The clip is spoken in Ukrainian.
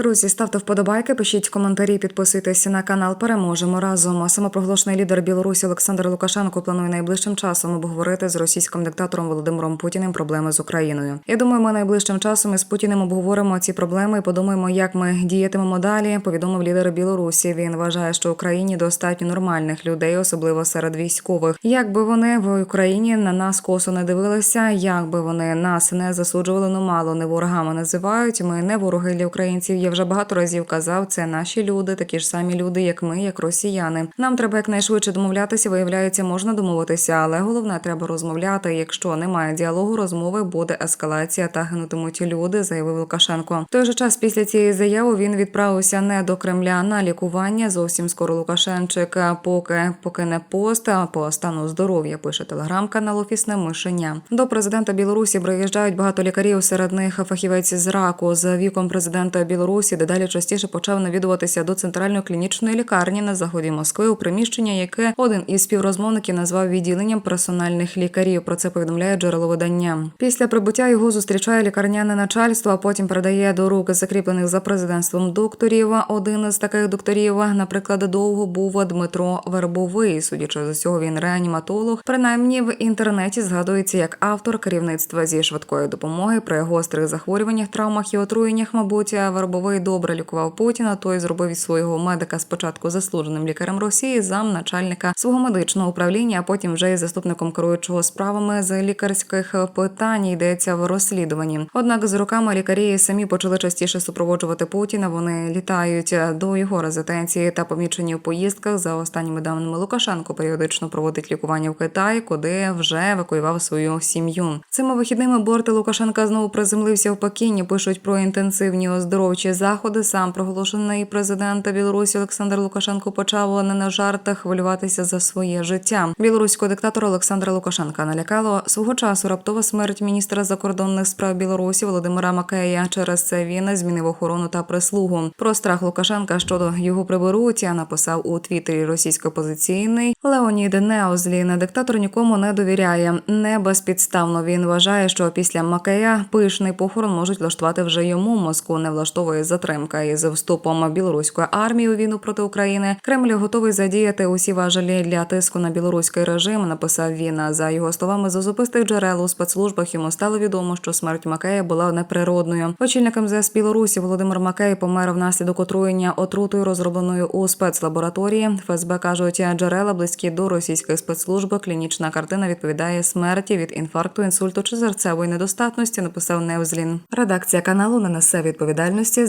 Друзі, ставте вподобайки, пишіть коментарі, підписуйтесь на канал. Переможемо разом. Самопроголошений лідер Білорусі Олександр Лукашенко планує найближчим часом обговорити з російським диктатором Володимиром Путіним проблеми з Україною. Я думаю, ми найближчим часом із Путіним обговоримо ці проблеми і подумаємо, як ми діятимемо далі. Повідомив лідер Білорусі. Він вважає, що Україні достатньо нормальних людей, особливо серед військових. Якби вони в Україні на нас косо не дивилися, якби вони нас не засуджували, ну мало не ворогами називають. Ми не вороги для українців. Вже багато разів казав, це наші люди, такі ж самі люди, як ми, як росіяни. Нам треба якнайшвидше домовлятися. Виявляється, можна домовитися, але головне треба розмовляти. Якщо немає діалогу, розмови буде ескалація та гинутимуть люди, заявив Лукашенко. В той же час після цієї заяви він відправився не до Кремля на лікування. Зовсім скоро Лукашенчик, поки поки не пост, по стану здоров'я пише телеграм-канал Офісне мишеня. До президента Білорусі приїжджають багато лікарів. Серед них фахівець з раку з віком президента Білорусі дедалі частіше почав навідуватися до центральної клінічної лікарні на заході Москви у приміщення, яке один із співрозмовників назвав відділенням персональних лікарів. Про це повідомляє джерело видання. Після прибуття його зустрічає лікарняне начальство, а потім передає до рук закріплених за президентством докторів. Один з таких докторів, наприклад, довго був Дмитро Вербовий. Судячи з усього, він реаніматолог. Принаймні в інтернеті згадується як автор керівництва зі швидкої допомоги при гострих захворюваннях, травмах і отруєннях. Мабуть, Вербовий добре лікував Путіна. Той зробив із свого медика спочатку заслуженим лікарем Росії, зам начальника свого медичного управління, а потім вже і заступником керуючого справами з лікарських питань йдеться в розслідуванні. Однак з роками лікарі самі почали частіше супроводжувати Путіна. Вони літають до його резиденції та помічені в поїздках. За останніми даними Лукашенко періодично проводить лікування в Китаї, куди вже евакуював свою сім'ю. Цими вихідними борти Лукашенка знову приземлився в Пекіні. Пишуть про інтенсивні оздоровчі заходи. Сам проголошений президент Білорусі Олександр Лукашенко почав не на жартах хвилюватися за своє життя. Білоруського диктатора Олександра Лукашенка налякало свого часу раптова смерть міністра закордонних справ Білорусі Володимира Макея. Через це він змінив охорону та прислугу. Про страх Лукашенка щодо його приберуття написав у твіттері російсько-позиційний Леонід Неозлін. Диктатор нікому не довіряє. Не безпідставно він вважає, що після Макея пишний похорон можуть влаштувати вже йому. Москву не влаштовує затримка із вступом білоруської армії у війну проти України. Кремль готовий задіяти усі важелі для тиску на білоруський режим. Написав він. За його словами, з особистих джерел у спецслужбах йому стало відомо, що смерть Макея була неприродною. Очільник МЗС Білорусі Володимир Макей помер внаслідок отруєння отрутою, розробленою у спецлабораторії. ФСБ кажуть, джерела близькі до російських спецслужб. Клінічна картина відповідає смерті від інфаркту, інсульту чи серцевої недостатності. Написав Невзлін. Редакція каналу не несе відповідальності